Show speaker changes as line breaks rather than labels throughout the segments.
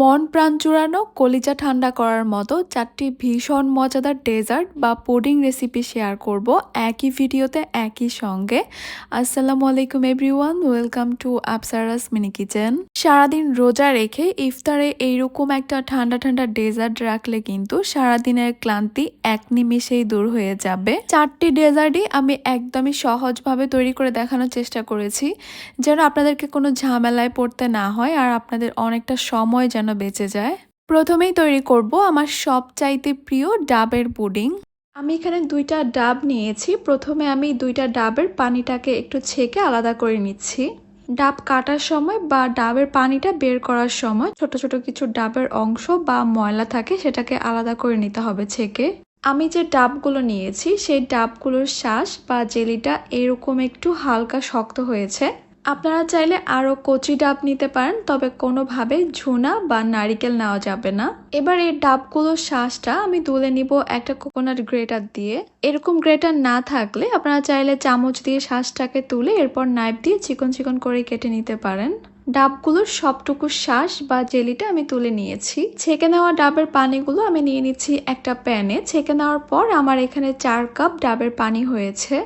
মন প্রাণ জুড়ানো কলিজা ঠান্ডা করার মতো চারটি ভীষণ মজাদার ডেজার্ট বা পুডিং রেসিপি শেয়ার করব একই ভিডিওতে একই সঙ্গে। আসসালামু আলাইকুম everyone, welcome to Apsaras mini kitchen. সারাদিন রোজা রেখে ইফতারে এইরকম একটা ঠান্ডা ঠান্ডা ডেজার্ট রাখলে কিন্তু সারাদিনের ক্লান্তি এক নিমিষেই দূর হয়ে যাবে। চারটি ডেজার্টই আমি একদমই সহজভাবে তৈরি করে দেখানোর চেষ্টা করেছি। যেন আপনাদেরকে কোনো ঝামেলায় পড়তে না হয় আর আপনাদের অনেকটা সময় যেন বেঁচে যায়। প্রথমেই তৈরি করব আমার সবচাইতে প্রিয় ডাবের পুডিং। আমি এখানে দুইটা ডাব নিয়েছি। প্রথমে আমি দুইটা ডাবের পানিটাকে একটু ছেঁকে আলাদা করে নিচ্ছি। ডাব কাটার সময় বা ডাবের পানিটা বের করার সময় ছোট ছোট কিছু ডাবের অংশ বা ময়লা থাকে সেটাকে আলাদা করে নিতে হবে ছেঁকে। আমি যে ডাবগুলো নিয়েছি, সেই ডাবগুলোর শ্বাস বা জেলিটা এরকম একটু হালকা শক্ত হয়েছে। আপনারা চাইলে আরও কচি ডাব নিতে পারেন, তবে কোনোভাবে ঝুনা বা নারিকেল নেওয়া যাবে না। এবার এই ডাবগুলোর শ্বাসটা আমি তুলে নিব একটা কোকোনাট গ্রেটার দিয়ে। এরকম গ্রেটার না থাকলে আপনারা চাইলে চামচ দিয়ে শ্বাসটাকে তুলে এরপর নাইফ দিয়ে চিকন চিকন করে কেটে নিতে পারেন। ডাবগুলোর সবটুকু শ্বাস বা জেলিটা আমি তুলে নিয়েছি। ছেঁকে নেওয়া ডাবের পানিগুলো আমি নিয়ে নিচ্ছি একটা প্যানে। ছেঁকে নেওয়ার পর আমার এখানে চার কাপ ডাবের পানি হয়েছে।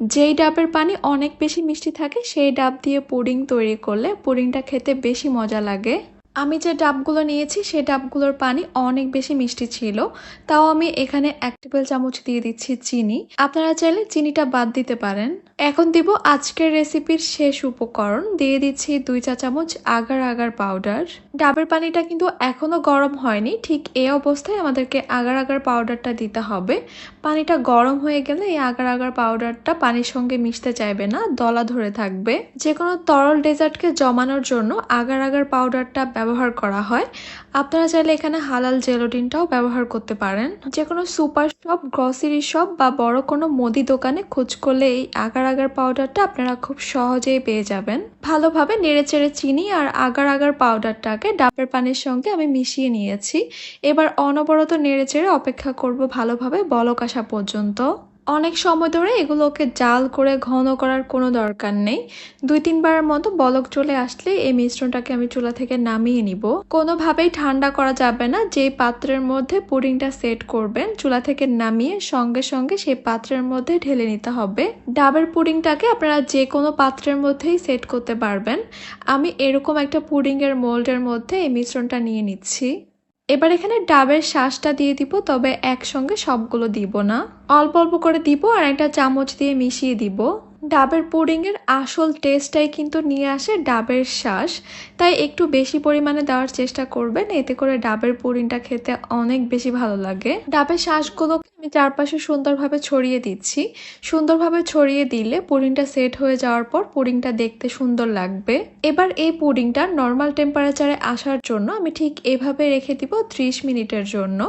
যেই ডাবের পানি অনেক বেশি মিষ্টি থাকে, সেই ডাব দিয়ে পুডিং তৈরি করলে পুডিংটা খেতে বেশি মজা লাগে। আমি যে ডাবগুলো নিয়েছি সেই ডাবগুলোর পানি অনেক বেশি মিষ্টি ছিল। তাও আমি এখানে এক টেবিল চামচ দিয়ে দিচ্ছি চিনি। আপনারা চাইলে চিনিটা বাদ দিতে পারেন। এখন দিব আজকের রেসিপির শেষ উপকরণ। দিয়ে দিচ্ছি দুই চা চামচ আগার আগার পাউডার। ডাবের পানিটা কিন্তু এখনও গরম হয়নি। ঠিক এই অবস্থায় আমাদেরকে আগার আগার পাউডারটা দিতে হবে। পানিটা গরম হয়ে গেলে এই আগার আগার পাউডারটা পানির সঙ্গে মিশতে চাইবে না, দলা ধরে থাকবে। যে কোনো তরল ডেজার্টকে জমানোর জন্য আগার আগার পাউডারটা ব্যবহার করা হয়। আপনারা চাইলে এখানে হালাল জেলোডিনটাও ব্যবহার করতে পারেন। যে কোনো সুপার শপ, গ্রসারি শপ বা বড় কোনো মুদি দোকানে খোঁজ করলে এই আগার আগার পাউডারটা আপনারা খুব সহজেই পেয়ে যাবেন। ভালোভাবে নেড়েচেড়ে চিনি আর আগার আগার পাউডারটাকে ডাবের পানির সঙ্গে আমি মিশিয়ে নিয়েছি। এবার অনবরত নেড়েচেড়ে অপেক্ষা করব ভালোভাবে বলক আসা পর্যন্ত। অনেক সময় ধরে এগুলোকে জাল করে ঘন করার কোনো দরকার নেই। দুই তিনবারের মতো বলক চলে আসলে এই মিশ্রণটাকে আমি চুলা থেকে নামিয়ে নিব। কোনোভাবেই ঠান্ডা করা যাবে না। যে পাত্রের মধ্যে পুডিংটা সেট করবেন, চুলা থেকে নামিয়ে সঙ্গে সঙ্গে সেই পাত্রের মধ্যে ঢেলে নিতে হবে। ডাবের পুডিংটাকে আপনারা যে কোনো পাত্রের মধ্যেই সেট করতে পারবেন। আমি এরকম একটা পুডিংয়ের মোল্ডের মধ্যে এই মিশ্রণটা নিয়ে নিচ্ছি। এবার এখানে ডাবের শ্বাসটা দিয়ে দিব, তবে একসঙ্গে সবগুলো দিব না। অল্প অল্প করে দিব আর একটা চামচ দিয়ে মিশিয়ে দিব। ডাবের পুডিংয়ের আসল টেস্টটাই কিন্তু নিয়ে আসে ডাবের শ্বাস তাই একটু বেশি পরিমাণে দেওয়ার চেষ্টা করবেন। এতে করে ডাবের পুডিংটা খেতে অনেক বেশি ভালো লাগে। ডাবের শ্বাসগুলোকে আমি চারপাশে সুন্দরভাবে ছড়িয়ে দিচ্ছি। সুন্দরভাবে ছড়িয়ে দিলে পুডিংটা সেট হয়ে যাওয়ার পর পুডিংটা দেখতে সুন্দর লাগবে। এবার এই পুডিংটা নর্মাল টেম্পারেচারে আসার জন্য আমি ঠিক এভাবে রেখে দিব ত্রিশ মিনিটের জন্য।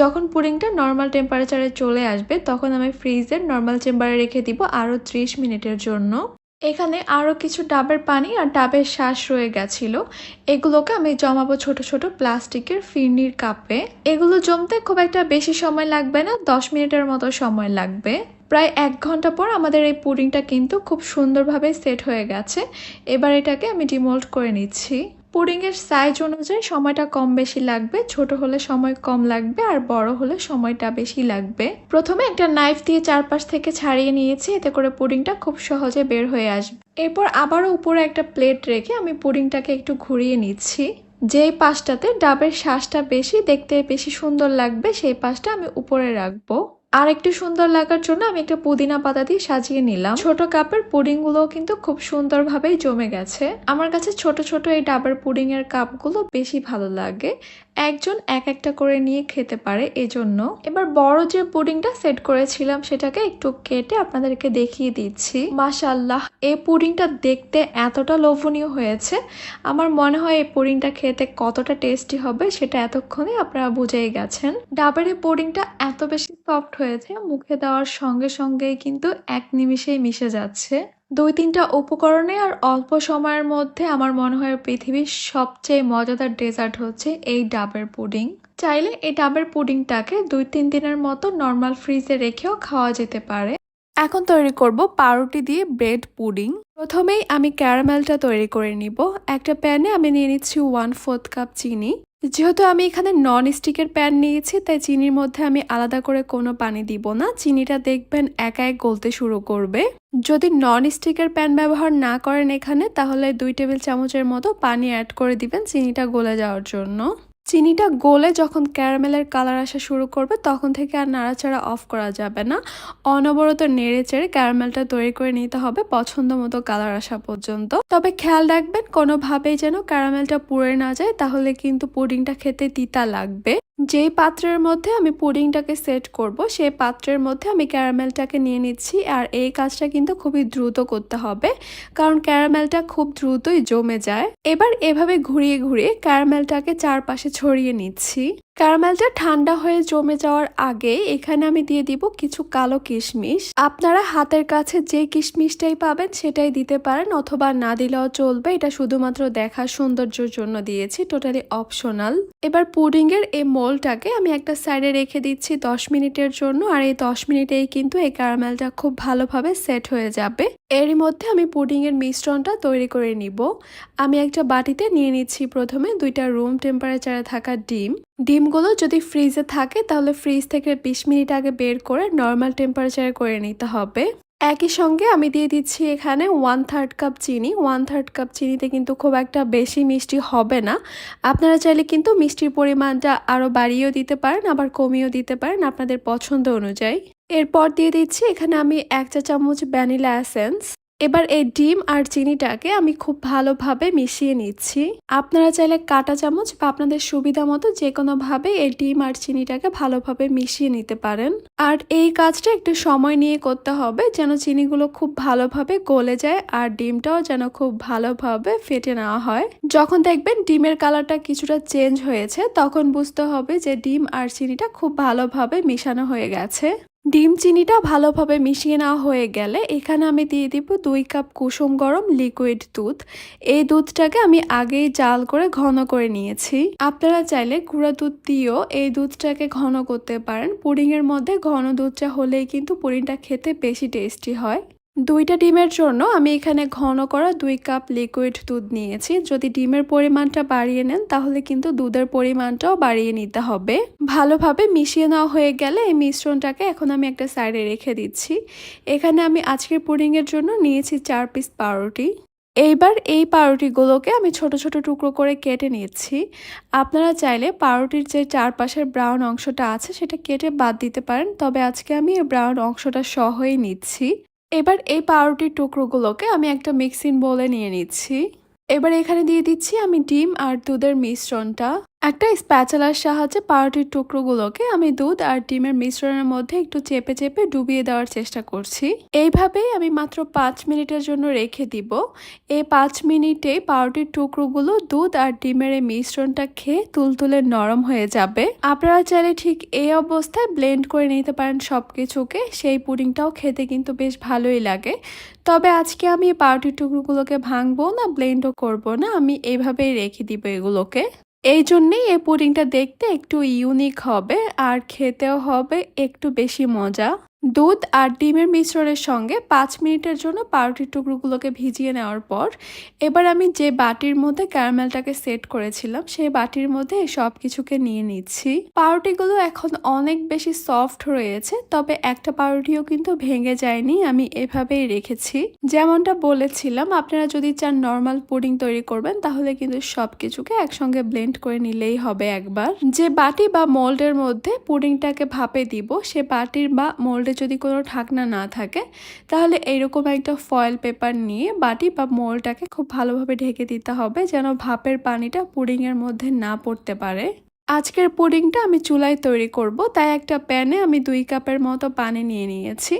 যখন পুডিংটা নর্মাল টেম্পারেচারে চলে আসবে, তখন আমি ফ্রিজের নর্মাল চেম্বারে রেখে দিব আরও ত্রিশ মিনিটের জন্য। এখানে আরও কিছু ডাবের পানি আর ডাবের শ্বাস রয়ে গেছিল। এগুলোকে আমি জমাবো ছোট ছোট প্লাস্টিকের ফিরনির কাপে। এগুলো জমতে খুব একটা বেশি সময় লাগবে না, দশ মিনিটের মতো সময় লাগবে। প্রায় এক ঘণ্টা পর আমাদের এই পুডিংটা কিন্তু খুব সুন্দরভাবে সেট হয়ে গেছে। এবার এটাকে আমি ডিমোল্ড করে নিচ্ছি। পুডিংয়ের সাইজ অনুযায়ী সময়টা কম বেশি লাগবে, ছোট হলে সময় কম লাগবে আর বড় হলে সময়টা বেশি লাগবে। প্রথমে একটা নাইফ দিয়ে চারপাশ থেকে ছাড়িয়ে নিয়েছি, এতে করে পুডিংটা খুব সহজে বের হয়ে আসবে। এরপর আবারও উপরে একটা প্লেট রেখে আমি পুডিংটাকে একটু ঘুরিয়ে নিচ্ছি। যেই পাশটাতে ডাবের শ্বাসটা বেশি, দেখতে বেশি সুন্দর লাগবে, সেই পাশটা আমি উপরে রাখব। আর একটু সুন্দর লাগার জন্য আমি একটা পুদিনা পাতা দিয়ে সাজিয়ে নিলাম। ছোট কাপের পুডিংগুলো কিন্তু খুব সুন্দরভাবেই জমে গেছে। আমার কাছে ছোট ছোট এই ডাবের পুডিং এর কাপগুলো বেশি ভালো লাগে। একজন এক একটা করে নিয়ে খেতে পারে এজন্য। এবার বড় যে পুডিংটা সেট করেছিলাম সেটাকে একটু কেটে আপনাদেরকে দেখিয়ে দিচ্ছি। মাশাল্লাহ এই পুডিংটা দেখতে এতটা লোভনীয় হয়েছে। আমার মনে হয় এই পুডিংটা খেতে কতটা টেস্টি হবে সেটা এতক্ষণে আপনারা বুঝেই গেছেন। ডাবের এই পুডিংটা এত বেশি সফট হয়েছে, মুখে দেওয়ার সঙ্গে সঙ্গেই কিন্তু এক নিমিষেই মিশে যাচ্ছে। দুই তিনটা উপকরণে আর অল্প সময়ের মধ্যে আমার মনে হয় পৃথিবীর সবচেয়ে মজাদার ডেজার্ট হচ্ছে এই ডাবের পুডিং। চাইলে এই ডাবের পুডিংটাকে দুই তিন দিনের মতো নর্মাল ফ্রিজে রেখেও খাওয়া যেতে পারে। এখন তৈরি করব পাউরুটি দিয়ে ব্রেড পুডিং। প্রথমেই আমি ক্যারামেলটা তৈরি করে নিব। একটা প্যানে আমি নিয়ে নিচ্ছি ওয়ান ফোর্থ কাপ চিনি। যেহেতু আমি এখানে নন স্টিকের প্যান নিয়েছি, তাই চিনির মধ্যে আমি আলাদা করে কোনো পানি দিব না। চিনিটা দেখবেন একা এক গলতে শুরু করবে। যদি নন স্টিকের প্যান ব্যবহার না করেন এখানে, তাহলে দুই টেবিল চামচের মতো পানি অ্যাড করে দিবেন চিনিটা গলে যাওয়ার জন্য। চিনিটা গলে যখন ক্যারামেলের কালার আসা শুরু করবে, তখন থেকে আর নাড়াচাড়া অফ করা যাবে না। অনবরত নেড়ে চেড়ে ক্যারামেলটা তৈরি করে নিতে হবে পছন্দ মতো কালার আসা পর্যন্ত। তবে খেয়াল রাখবেন, কোনোভাবেই যেন ক্যারামেলটা পুড়ে না যায়, তাহলে কিন্তু পুডিংটা খেতে তিতা লাগবে। যেই পাত্রের মধ্যে আমি পুডিংটাকে সেট করব, সেই পাত্রের মধ্যে আমি ক্যারামেলটাকে নিয়ে নিচ্ছি, আর এই কাজটা কিন্তু খুবই দ্রুত করতে হবে, কারণ ক্যারামেলটা খুব দ্রুতই জমে যায়। এবার এভাবে ঘুরিয়ে ঘুরিয়ে ক্যারামেলটাকে চারপাশে ছড়িয়ে নিচ্ছি। ক্যারামেলটা ঠান্ডা হয়ে জমে যাওয়ার আগে এখানে আমি দিয়ে দিব কিছু কালো কিশমিশ। আপনারা হাতের কাছে যে কিশমিশটাই পাবেন সেটাই দিতে পারেন অথবা না দিলেও চলবে। এটা শুধুমাত্র দেখার সৌন্দর্যের জন্য দিয়েছি, টোটালি অপশনাল। এবার পুডিং এর এই মোলটাকে আমি একটা সাইডে রেখে দিচ্ছি দশ মিনিটের জন্য। আর এই দশ মিনিটেই কিন্তু এই ক্যারামেলটা খুব ভালোভাবে সেট হয়ে যাবে। এরই মধ্যে আমি পুডিং এর মিশ্রণটা তৈরি করে নিব। আমি একটা বাটিতে নিয়ে নিচ্ছি প্রথমে দুইটা রুম টেম্পারেচারে থাকা ডিম। ডিমগুলো যদি ফ্রিজে থাকে, তাহলে ফ্রিজ থেকে বিশ মিনিট আগে বের করে নর্মাল টেম্পারেচারে করে নিতে হবে। একই সঙ্গে আমি দিয়ে দিচ্ছি এখানে ওয়ান থার্ড কাপ চিনি। ওয়ান থার্ড কাপ চিনিতে কিন্তু খুব একটা বেশি মিষ্টি হবে না। আপনারা চাইলে কিন্তু মিষ্টির পরিমাণটা আরও বাড়িয়েও দিতে পারেন, আবার কমিয়েও দিতে পারেন আপনাদের পছন্দ অনুযায়ী। এরপর দিয়ে দিচ্ছি এখানে আমি এক চা চামচ ভ্যানিলা অ্যাসেন্স এবার এই ডিম আর চিনিটাকে আমি খুব ভালোভাবে মিশিয়ে নিচ্ছি। আপনারা চাইলে কাটা চামচ বা আপনাদের সুবিধা মতো যে কোনোভাবে এই ডিম আর চিনিটাকে ভালোভাবে মিশিয়ে নিতে পারেন। আর এই কাজটা একটু সময় নিয়ে করতে হবে যেন চিনিগুলো খুব ভালোভাবে গলে যায় আর ডিমটাও যেন খুব ভালোভাবে ফেটে নেওয়া হয়। যখন দেখবেন ডিমের কালারটা কিছুটা চেঞ্জ হয়েছে, তখন বুঝতে হবে যে ডিম আর চিনিটা খুব ভালোভাবে মিশানো হয়ে গেছে। ডিম চিনিটা ভালোভাবে মিশিয়ে নেওয়া হয়ে গেলে এখানে আমি দিয়ে দিব দুই কাপ কুসুম গরম লিকুইড দুধ। এই দুধটাকে আমি আগেই জাল করে ঘন করে নিয়েছি। আপনারা চাইলে গুঁড়া দুধ দিয়েও এই দুধটাকে ঘন করতে পারেন। পুডিংয়ের মধ্যে ঘন দুধটা হলেই কিন্তু পুডিংটা খেতে বেশি টেস্টি হয়। দুইটা ডিমের জন্য আমি এখানে ঘন করা দুই কাপ লিকুইড দুধ নিয়েছি। যদি ডিমের পরিমাণটা বাড়িয়ে নেন, তাহলে কিন্তু দুধের পরিমাণটাও বাড়িয়ে নিতে হবে। ভালোভাবে মিশিয়ে নেওয়া হয়ে গেলে এই মিশ্রণটাকে এখন আমি একটা সাইডে রেখে দিচ্ছি। এখানে আমি আজকের পুডিংয়ের জন্য নিয়েছি চার পিস পাউরুটি। এইবার এই পাউরুটিগুলোকে আমি ছোট ছোট টুকরো করে কেটে নিচ্ছি। আপনারা চাইলে পাউরুটির যে চারপাশের ব্রাউন অংশটা আছে, সেটা কেটে বাদ দিতে পারেন। তবে আজকে আমি এই ব্রাউন অংশটা সহই নিচ্ছি। এবার এই পাউরুটির টুকরোগুলোকে আমি একটা মিক্সিং বলে নিয়ে নিচ্ছি। এবার এখানে দিয়ে দিচ্ছি আমি ডিম আর দুধের মিশ্রণটা। একটা স্প্যাচালার সাহায্যে পাউরুটির টুকরোগুলোকে আমি দুধ আর ডিমের মিশ্রণের মধ্যে একটু চেপে চেপে ডুবিয়ে দেওয়ার চেষ্টা করছি। এইভাবেই আমি মাত্র পাঁচ মিনিটের জন্য রেখে দিব। এই পাঁচ মিনিটে পাউরুটির টুকরোগুলো দুধ আর ডিমের এই মিশ্রণটা খেয়ে তুলতুলে নরম হয়ে যাবে। আপনারা চাইলে ঠিক এই অবস্থায় ব্লেন্ড করে নিতে পারেন সব কিছুকে সেই পুডিংটাও খেতে কিন্তু বেশ ভালোই লাগে। তবে আজকে আমি পাউরুটির টুকরোগুলোকে ভাঙবো না ব্লেন্ডও করব না। আমি এইভাবেই রেখে দিব এগুলোকে। এই জন্যেই এই পুডিংটা দেখতে একটু ইউনিক হবে আর খেতেও হবে একটু বেশি মজা। দুধ আর ডিমের মিশ্রণের সঙ্গে পাঁচ মিনিটের জন্য পাউরুটির টুকরোগুলোকে ভিজিয়ে নেওয়ার পর, এবার আমি যে বাটির মধ্যে ক্যারামেলটাকে সেট করেছিলাম, সেই বাটির মধ্যে সব কিছুকে নিয়ে নিচ্ছি। পাউরুটিগুলো এখন অনেক বেশি সফট রয়েছে, তবে একটা পাউরুটিও কিন্তু ভেঙে যায়নি, আমি এভাবেই রেখেছি। যেমনটা বলেছিলাম, আপনারা যদি চান নর্মাল পুডিং তৈরি করবেন, তাহলে কিন্তু সব কিছুকে একসঙ্গে ব্লেন্ড করে নিলেই হবে একবার। যে বাটি বা মোল্ডের মধ্যে পুডিংটাকে ভাপে দিব, সে বাটির বা মোল্ডের যদি কোনো ঢাকনা না থাকে, তাহলে এইরকম একটা ফয়েল পেপার নিয়ে বাটি বা মোলটাকে খুব ভালোভাবে ঢেকে দিতে হবে যেন ভাপের পানিটা পুডিংয়ের মধ্যে না পড়তে পারে। আজকের পুডিংটা আমি চুলায় তৈরি করব, তাই একটা প্যানে আমি দুই কাপের মতো পানি নিয়ে নিয়েছি।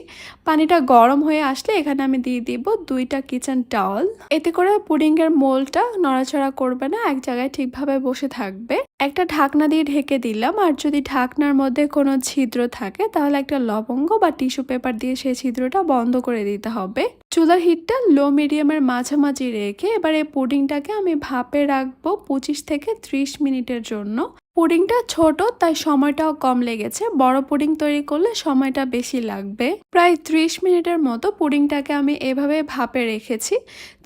পানিটা গরম হয়ে আসলে এখানে আমি দিয়ে দিব দুইটা কিচেন টাওয়াল এতে করে পুডিংয়ের মোলটা নড়াচড়া করবে না, এক জায়গায় ঠিকভাবে বসে থাকবে। একটা ঢাকনা দিয়ে ঢেকে দিলাম, আর যদি ঢাকনার মধ্যে কোনো ছিদ্র থাকে, তাহলে একটা লবঙ্গ বা টিস্যু পেপার দিয়ে সেই ছিদ্রটা বন্ধ করে দিতে হবে। চুলার হিটটা লো মিডিয়ামের মাঝামাঝি রেখে এবার এই পুডিংটাকে আমি ভাপে রাখব পঁচিশ থেকে ত্রিশ মিনিটের জন্য। পুডিংটা ছোট, তাই সময়টাও কম লেগেছে। বড় পুডিং তৈরি করলে সময়টা বেশি লাগবে। প্রায় ত্রিশ মিনিটের মতো পুডিংটাকে আমি এভাবে ভাপে রেখেছি।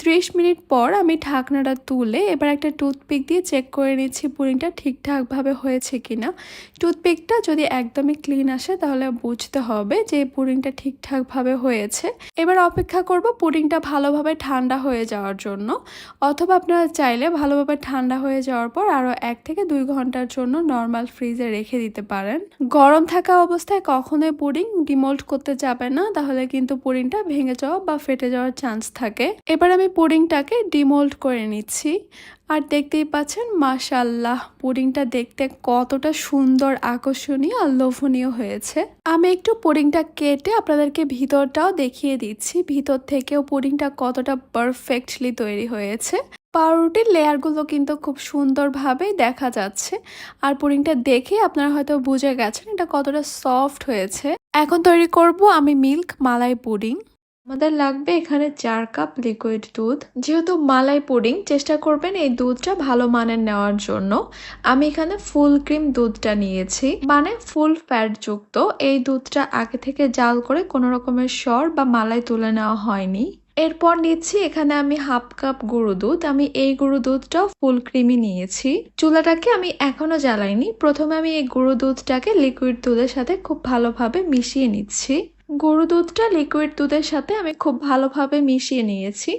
ত্রিশ মিনিট পর আমি ঢাকনাটা তুলে এবার একটা টুথপিক দিয়ে চেক করে নিচ্ছি পুডিংটা ঠিকঠাকভাবে হয়েছে কিনা। টুথপিকটা যদি একদমই ক্লিন আসে তাহলে বুঝতে হবে যে পুডিংটা ঠিকঠাকভাবে হয়েছে। এবার অপেক্ষা করব পুডিংটা ভালোভাবে ঠান্ডা হয়ে যাওয়ার জন্য। অথবা আপনারা চাইলে ভালোভাবে ঠান্ডা হয়ে যাওয়ার পর আরও এক থেকে দুই ঘণ্টার জন্য নর্মাল ফ্রিজে রেখে দিতে পারেন। গরম থাকা অবস্থায় কখনোই পুডিং ডিমোল্ড করতে যাবে না, তাহলে কিন্তু পুডিংটা ভেঙে যাওয়া বা ফেটে যাওয়ার চান্স থাকে। এবার আমি পুডিংটাকে ডিমোল্ড করে নিচ্ছি। আর দেখতেই পাচ্ছেন মাশাল্লাহ পুডিংটা দেখতে কতটা সুন্দর, আকর্ষণীয় আর লোভনীয় হয়েছে। আমি একটু পুডিংটা কেটে আপনাদেরকে ভিতরটাও দেখিয়ে দিচ্ছি। ভিতর থেকেও পুডিংটা কতটা পারফেক্টলি তৈরি হয়েছে। পাউরুটির লেয়ারগুলো কিন্তু খুব সুন্দরভাবেই দেখা যাচ্ছে। আর পুডিংটা দেখে আপনারা হয়তো বুঝে গেছেন এটা কতটা সফট হয়েছে। এখন তৈরি করব আমি মিল্ক মালাই পুডিং আমাদের লাগবে এখানে চার কাপ লিকুইড দুধ। যেহেতু মালাই পুডিং চেষ্টা করবেন এই দুধটা ভালো মানের নেওয়ার জন্য। আমি এখানে ফুল ক্রিম দুধটা নিয়েছি। মানে ফুল ফ্যাট যুক্ত। এই দুধটা আগে থেকে জাল করে কোনো রকমের সর বা মালাই তুলে নেওয়া হয়নি। এরপর নিচ্ছি, এখানে আমি হাফ কাপ গুঁড়ো দুধ। আমি এই গুঁড়ো দুধটাও ফুল ক্রিমি নিয়েছি। চুলাটাকে আমি এখনও জ্বালাইনি। প্রথমে আমি এই গুঁড়ো দুধটাকে লিকুইড দুধের সাথে খুব ভালোভাবে মিশিয়ে নিচ্ছি। গরু দুধটা লিকুইড দুধের সাথে আমি খুব ভালোভাবে মিশিয়ে নিয়েছি।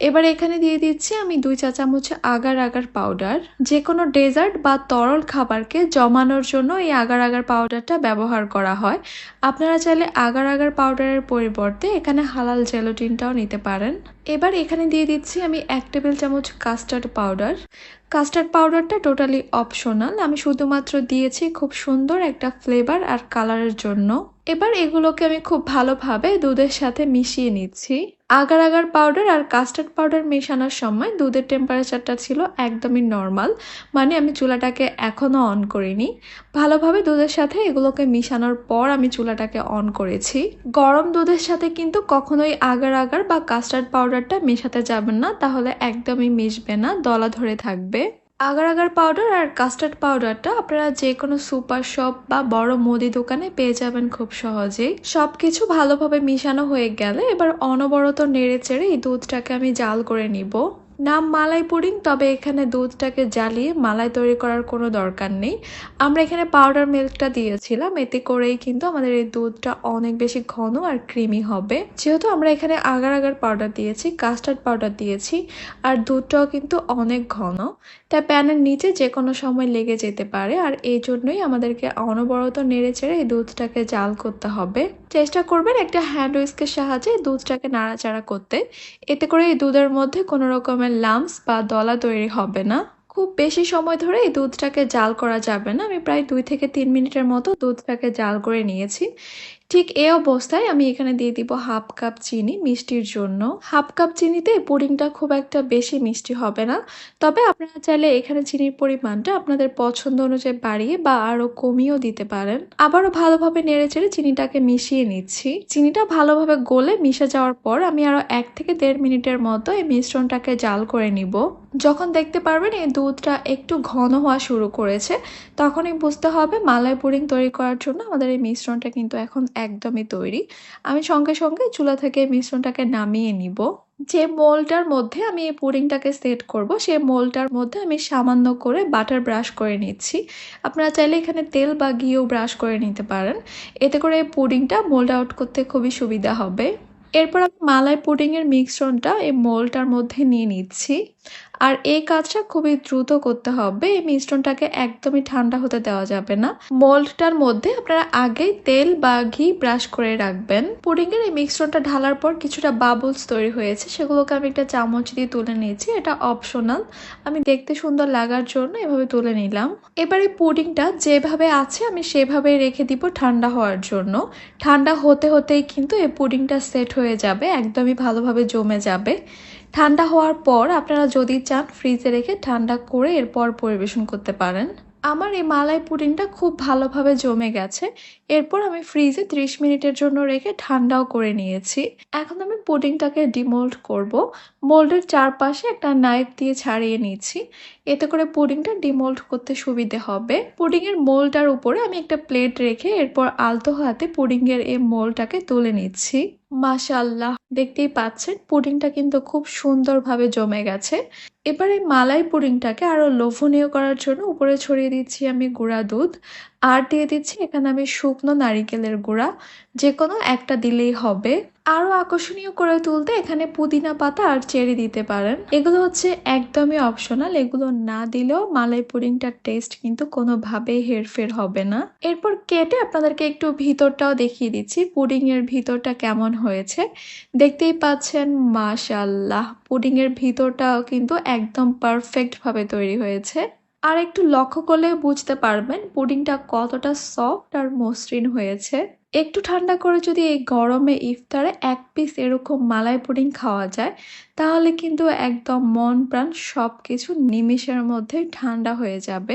এবার এখানে দিয়ে দিচ্ছি আমি দুই চা চামচ আগার আগার পাউডার যে কোনো ডেজার্ট বা তরল খাবারকে জমানোর জন্য এই আগার আগার পাউডারটা ব্যবহার করা হয়। আপনারা চাইলে আগার আগার পাউডারের পরিবর্তে এখানে হালাল জেলোটিনটাও নিতে পারেন। এবার এখানে দিয়ে দিচ্ছি আমি এক টেবিল চামচ কাস্টার্ড পাউডার কাস্টার্ড পাউডারটা টোটালি অপশনাল। আমি শুধুমাত্র দিয়েছি খুব সুন্দর একটা ফ্লেভার আর কালারের জন্য। এবার এগুলোকে আমি খুব ভালোভাবে দুধের সাথে মিশিয়ে নিচ্ছি। আগার আগার পাউডার আর কাস্টার্ড পাউডার মেশানোর সময় দুধের টেম্পারেচারটা ছিল একদমই নর্মাল মানে আমি চুলাটাকে এখনও অন করিনি। ভালোভাবে দুধের সাথে এগুলোকে মিশানোর পর আমি চুলাটাকে অন করেছি। গরম দুধের সাথে কিন্তু কখনোই আগার আগার বা কাস্টার্ড পাউডারটা মেশাতে যাবেন না, তাহলে একদমই মিশবে না, দলা ধরে থাকবে। আগার আগার পাউডার আর কাস্টার্ড পাউডারটা আপনারা যে কোনো সুপার শপ বা বড় মুদি দোকানে পেয়ে যাবেন খুব সহজেই। সব কিছু ভালোভাবে মিশানো হয়ে গেলে এবার অনবরত নেড়ে চেড়ে এই দুধটাকে আমি জাল করে নিব। নাম মালাই পুডিং, তবে এখানে দুধটাকে জ্বালিয়ে মালাই তৈরি করার কোনো দরকার নেই। আমরা এখানে পাউডার মিল্কটা দিয়েছিলাম, এতে করেই কিন্তু আমাদের এই দুধটা অনেক বেশি ঘন আর ক্রিমি হবে। যেহেতু আমরা এখানে আগার আগার পাউডার দিয়েছি কাস্টার্ড পাউডার দিয়েছি, আর দুধটাও কিন্তু অনেক ঘন। তাই প্যানের নিচে যে কোনো সময় লেগে যেতে পারে, আর এই জন্যই আমাদেরকে অনবরত নেড়ে চেড়ে এই দুধটাকে জাল করতে হবে। চেষ্টা করবেন একটা হ্যান্ড উইস্কের সাহায্যে দুধটাকে নাড়াচাড়া করতে। এতে করে এই দুধের মধ্যে কোনো রকমের লাম্পস বা দলা তৈরি হবে না। খুব বেশি সময় ধরে এই দুধটাকে জাল করা যাবে না। আমি প্রায় দুই থেকে তিন মিনিটের মতো দুধটাকে জাল করে নিয়েছি। ঠিক এই অবস্থায় আমি এখানে দিয়ে দিব হাফ কাপ চিনি মিষ্টির জন্য। হাফ কাপ চিনিতে পুডিংটা খুব একটা বেশি মিষ্টি হবে না। তবে আপনারা চাইলে এখানে চিনির পরিমাণটা আপনাদের পছন্দ অনুযায়ী বাড়িয়ে বা আরও কমিয়েও দিতে পারেন। আবারও ভালোভাবে নেড়ে চেড়ে চিনিটাকে মিশিয়ে নিচ্ছি। চিনিটা ভালোভাবে গলে মিশে যাওয়ার পর আমি আরও এক থেকে দেড় মিনিটের মতো এই মিশ্রণটাকে জাল করে নিব। যখন দেখতে পারবেন এই দুধটা একটু ঘন হওয়া শুরু করেছে, তখনই বুঝতে হবে মালাই পুডিং তৈরি করার জন্য আমাদের এই মিশ্রণটা কিন্তু এখন একদমই তৈরি। আমি সঙ্গে সঙ্গে চুলা থেকে মিশ্রণটাকে নামিয়ে নিব। যে মোলটার মধ্যে আমি এই পুডিংটাকে সেট করব সেই মোলটার মধ্যে আমি সামান্য করে বাটার ব্রাশ করে নিচ্ছি। আপনারা চাইলে এখানে তেল বা ঘিও ব্রাশ করে নিতে পারেন। এতে করে এই পুডিংটা মোল্ড আউট করতে খুবই সুবিধা হবে। এরপর আমি মালাই পুডিংয়ের মিশ্রণটা এই মোলটার মধ্যে নিয়ে নিচ্ছি। আর এই কাজটা খুবই দ্রুত করতে হবে। এই মিশ্রণটাকে একদমই ঠান্ডা হতে দেওয়া যাবে না। মোল্ডটার মধ্যে আপনারা আগেই তেল বা ঘি ব্রাশ করে রাখবেন। পুডিংয়ের এই মিশ্রণটা ঢালার পর কিছুটা বাবলস তৈরি হয়েছে। সেগুলোকে আমি একটা চামচ দিয়ে তুলে নিয়েছি। এটা অপশনাল। আমি দেখতে সুন্দর লাগার জন্য এভাবে তুলে নিলাম। এবার পুডিংটা যেভাবে আছে আমি সেভাবে রেখে দিব ঠান্ডা হওয়ার জন্য। ঠান্ডা হতে হতেই কিন্তু এই পুডিংটা সেট হয়ে যাবে। একদমই ভালোভাবে জমে যাবে। ঠান্ডা হওয়ার পর আপনারা যদি চান ফ্রিজে রেখে ঠান্ডা করে এরপর পরিবেশন করতে পারেন। আমার এই মালাই পুডিংটা খুব ভালোভাবে জমে গেছে। এরপর আমি ফ্রিজে 30 মিনিটের জন্য রেখে ঠান্ডাও করে নিয়েছি। এখন আমি পুডিংটাকে ডিমোল্ড করব। মোল্ডের চারপাশে একটা নাইফ দিয়ে ছাড়িয়ে নিচ্ছি। এতে করে পুডিংটা ডিমোল্ড করতে সুবিধে হবে। পুডিংয়ের মোলটার উপরে আমি একটা প্লেট রেখে এরপর আলতো হাতে পুডিংয়ের এই মোলটাকে তুলে নিচ্ছি। মাশাল্লাহ দেখতেই পাচ্ছেন পুডিংটা কিন্তু খুব সুন্দরভাবে জমে গেছে। এবার এই মালাই পুডিংটাকে আরও লোভনীয় করার জন্য উপরে ছড়িয়ে দিচ্ছি আমি গুঁড়া দুধ। আর দিয়ে দিচ্ছি এখানে আমি শুকনো নারিকেলের গুঁড়া। যে কোনো একটা দিলেই হবে। আরও আকর্ষণীয় করে তুলতে এখানে পুদিনা পাতা আর চেরি দিতে পারেন। এগুলো হচ্ছে একদমই অপশনাল এগুলো না দিলেও মালাই পুডিংটার টেস্ট কিন্তু কোনোভাবেই হেরফের হবে না। এরপর কেটে আপনাদেরকে একটু ভিতরটাও দেখিয়ে দিচ্ছি পুডিং এর ভিতরটা কেমন হয়েছে। দেখতেই পাচ্ছেন মাশাল্লাহ পুডিং এর ভিতরটাও কিন্তু একদম পারফেক্ট ভাবে তৈরি হয়েছে। আর একটু লক্ষ্য করলে বুঝতে পারবেন, পুডিংটা কতটা সফট আর মসৃণ হয়েছে। একটু ঠান্ডা করে যদি এই গরমে ইফতারে এক পিস এরকম মালাই পুডিং খাওয়া যায়, তাহলে কিন্তু একদম মন প্রাণ সব কিছু নিমিষের মধ্যে ঠান্ডা হয়ে যাবে।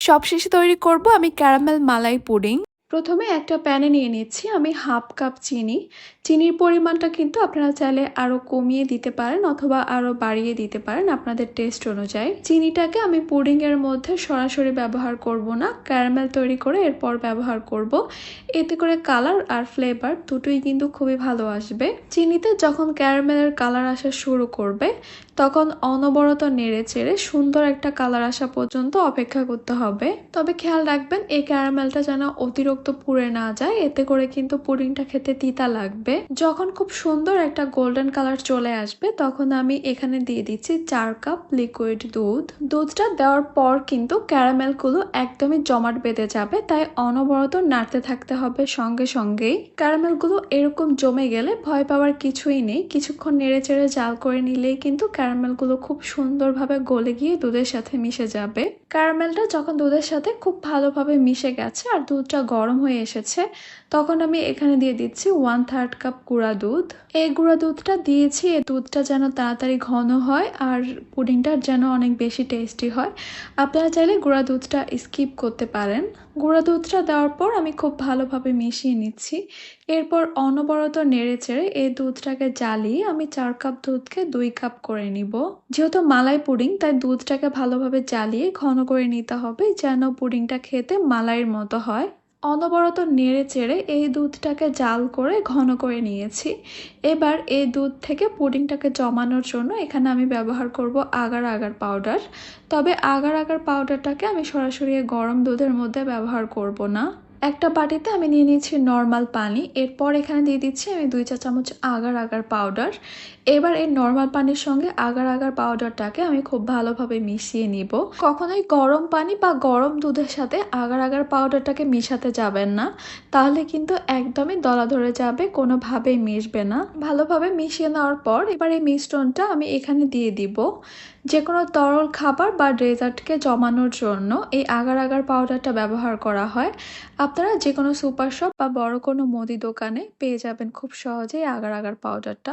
সবশেষে তৈরি করব আমি ক্যারামেল মালাই পুডিং। প্রথমে একটা প্যানে নিয়ে নিচ্ছি। আমি হাফ কাপ চিনি। চিনির পরিমাণটা কিন্তু আপনারা চাইলে আরও কমিয়ে দিতে পারেন অথবা আরও বাড়িয়ে দিতে পারেন আপনাদের টেস্ট অনুযায়ী। চিনিটাকে আমি পুডিংয়ের মধ্যে সরাসরি ব্যবহার করব না। ক্যারামেল তৈরি করে এরপর ব্যবহার করব। এতে করে কালার আর ফ্লেভার দুটোই কিন্তু খুবই ভালো আসবে। চিনিতে যখন ক্যারামেলের কালার আসা শুরু করবে তখন অনবরত নেড়ে চেড়ে সুন্দর একটা কালার আসা পর্যন্ত অপেক্ষা করতে হবে। তবে খেয়াল রাখবেন, এই ক্যারামেলটা যেন অতিরিক্ত পুড়ে না যায়, এতে করে কিন্তু পুডিংটা খেতে তিতা লাগবে। যখন খুব সুন্দর একটা গোল্ডেন কালার চলে আসবে, তখন আমি এখানে দিয়ে দিচ্ছি চার কাপ লিকুইড দুধ। দুধটা দেওয়ার পর কিন্তু ক্যারামেলগুলো একদমই জমাট বেঁধে যাবে, তাই অনবরত নাড়তে থাকতে হবে সঙ্গে সঙ্গেই। ক্যারামেলগুলো এরকম জমে গেলে ভয় পাওয়ার কিছুই নেই, কিছুক্ষণ নেড়ে চেড়ে জাল করে নিলেই কিন্তু ক্যারামেলগুলো খুব সুন্দরভাবে গলে গিয়ে দুধের সাথে মিশে যাবে। ক্যারামেলটা যখন দুধের সাথে খুব ভালোভাবে মিশে গেছে আর দুধটা গরম হয়ে এসেছে তখন আমি এখানে দিয়ে দিচ্ছি ওয়ান থার্ড কাপ গুঁড়া দুধ। এই গুঁড়া দুধটা দিয়েছি, এই দুধটা যেন তাড়াতাড়ি ঘন হয় আর পুডিংটা যেন অনেক বেশি টেস্টি হয়। আপনারা চাইলে গুঁড়া দুধটা স্কিপ করতে পারেন। গুঁড়া দুধটা দেওয়ার পর আমি খুব ভালোভাবে মিশিয়ে নিচ্ছি। এরপর অনবরত নেড়ে চেড়ে এই দুধটাকে জ্বালিয়ে আমি চার কাপ দুধকে দুই কাপ করে নিব। যেহেতু মালাই পুডিং, তাই দুধটাকে ভালোভাবে জ্বালিয়ে ঘন করে নিতে হবে যেন পুডিংটা খেতে মালাইয়ের মতো হয়। অনবরত নেড়ে চেড়ে এই দুধটাকে জাল করে ঘন করে নিয়েছি। এবার এই দুধ থেকে পুডিংটাকে জমানোর জন্য এখানে আমি ব্যবহার করব আগার আগার পাউডার। তবে আগার আগার পাউডারটাকে আমি সরাসরি গরম দুধের মধ্যে ব্যবহার করব না। একটা বাটিতে আমি নিয়ে নিয়েছি নর্মাল পানি, এরপর এখানে দিয়ে দিচ্ছি আমি দুই চা চামচ আগার আগার পাউডার। এবার এই নর্মাল পানির সঙ্গে আগার আগার পাউডারটাকে আমি খুব ভালোভাবে মিশিয়ে নিব। কখনোই গরম পানি বা গরম দুধের সাথে আগার আগার পাউডারটাকে মিশাতে যাবেন না, তাহলে কিন্তু একদমই দলা ধরে যাবে, কোনোভাবেই মিশবে না। ভালোভাবে মিশিয়ে নেওয়ার পর এবার এই মিশ্রণটা আমি এখানে দিয়ে দিব। যে কোনো তরল খাবার বা ডেজার্টকে জমানোর জন্য এই আগার আগার পাউডারটা ব্যবহার করা হয়। আপনারা যে কোনো সুপার শপ বা বড় কোনো মুদি দোকানে পেয়ে যাবেন খুব সহজেই আগার আগার পাউডারটা।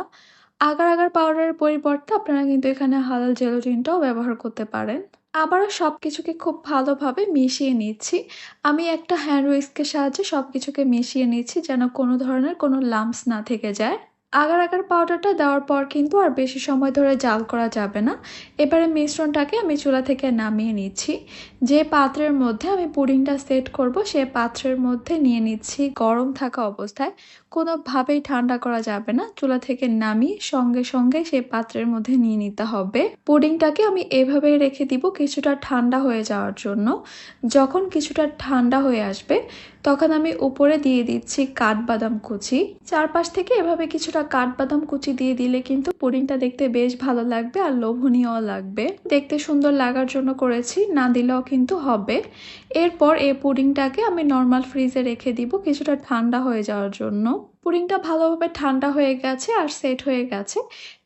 আগার আগার পাউডারের পরিবর্তে আপনারা কিন্তু এখানে হালাল জেলোটিনটাও ব্যবহার করতে পারেন। আবারও সব কিছুকে খুব ভালোভাবে মিশিয়ে নিচ্ছি। আমি একটা হ্যান্ড উইস্কের সাহায্যে সব কিছুকে মিশিয়ে নিচ্ছি যেন কোনো ধরনের কোনো লাম্পস না থেকে যায়। আগার আগার পাউডারটা দেওয়ার পর কিন্তু আর বেশি সময় ধরে জাল করা যাবে না। এবারে মিশ্রণটাকে আমি চুলা থেকে নামিয়ে নিচ্ছি। যে পাত্রের মধ্যে আমি পুডিংটা সেট করব, সে পাত্রের মধ্যে নিয়ে নিচ্ছি গরম থাকা অবস্থায়। কোনোভাবেই ঠান্ডা করা যাবে না। চুলা থেকে নামিয়ে সঙ্গে সঙ্গে সেই পাত্রের মধ্যে নিয়ে নিতে হবে। পুডিংটাকে আমি এভাবেই রেখে দিব কিছুটা ঠান্ডা হয়ে যাওয়ার জন্য। যখন কিছুটা ঠান্ডা হয়ে আসবে, তখন আমি উপরে দিয়ে দিচ্ছি কাঠবাদাম কুচি। চারপাশ থেকে এভাবে কিছুটা কাঠবাদাম কুচি দিয়ে দিলে কিন্তু পুডিংটা দেখতে বেশ ভালো লাগবে আর লোভনীয় লাগবে। দেখতে সুন্দর লাগার জন্য করেছি, না দিলেও কিন্তু হবে। এরপর এই পুডিংটাকে আমি নর্মাল ফ্রিজে রেখে দিব কিছুটা ঠান্ডা হয়ে যাওয়ার জন্য। পুডিংটা ভালোভাবে ঠান্ডা হয়ে গেছে আর সেট হয়ে গেছে।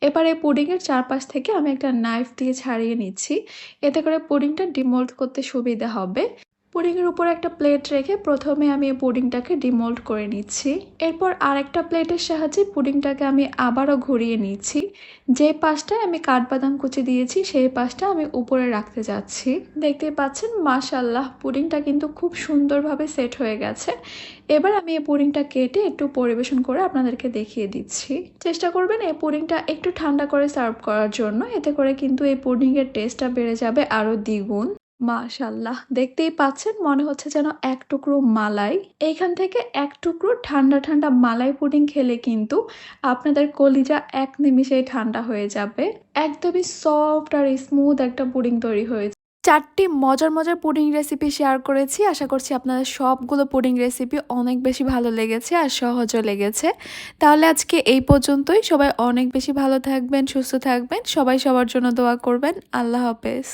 এবারে পুডিংয়ের চারপাশ থেকে আমি একটা নাইফ দিয়ে ছাড়িয়ে নিচ্ছি। এতে করে পুডিংটা ডিমোল্ড করতে সুবিধা হবে। পুডিংয়ের উপর একটা প্লেট রেখে প্রথমে আমি এই পুডিংটাকে ডিমোল্ড করে নিচ্ছি। এরপর আরেকটা প্লেটের সাহায্যে পুডিংটাকে আমি আবারও ঘুরিয়ে নিচ্ছি। যে পাশটায় আমি কাঠবাদাম কুচি দিয়েছি, সেই পাশটা আমি উপরে রাখতে যাচ্ছি। দেখতে পাচ্ছেন মাশাল্লাহ পুডিংটা কিন্তু খুব সুন্দরভাবে সেট হয়ে গেছে। এবার আমি এই পুডিংটা কেটে একটু পরিবেশন করে আপনাদেরকে দেখিয়ে দিচ্ছি। চেষ্টা করবেন এই পুডিংটা একটু ঠান্ডা করে সার্ভ করার জন্য। এতে করে কিন্তু এই পুডিংয়ের টেস্টটা বেড়ে যাবে আরও দ্বিগুণ। মাশাল্লাহ, দেখতেই পাচ্ছেন মনে হচ্ছে যেন এক টুকরো মালাই। এইখান থেকে এক টুকরো ঠান্ডা ঠান্ডা মালাই পুডিং খেলে কিন্তু আপনাদের কলিজা এক নিমিষেই ঠান্ডা হয়ে যাবে। একদমই সফট আর স্মুথ একটা পুডিং তৈরি হয়েছে। চারটি মজার মজার পুডিং রেসিপি শেয়ার করেছি। আশা করছি আপনাদের সবগুলো পুডিং রেসিপি অনেক বেশি ভালো লেগেছে আর সহজও লেগেছে। তাহলে আজকে এই পর্যন্তই। সবাই অনেক বেশি ভালো থাকবেন, সুস্থ থাকবেন। সবাই সবার জন্য দোয়া করবেন। আল্লাহ হাফেজ।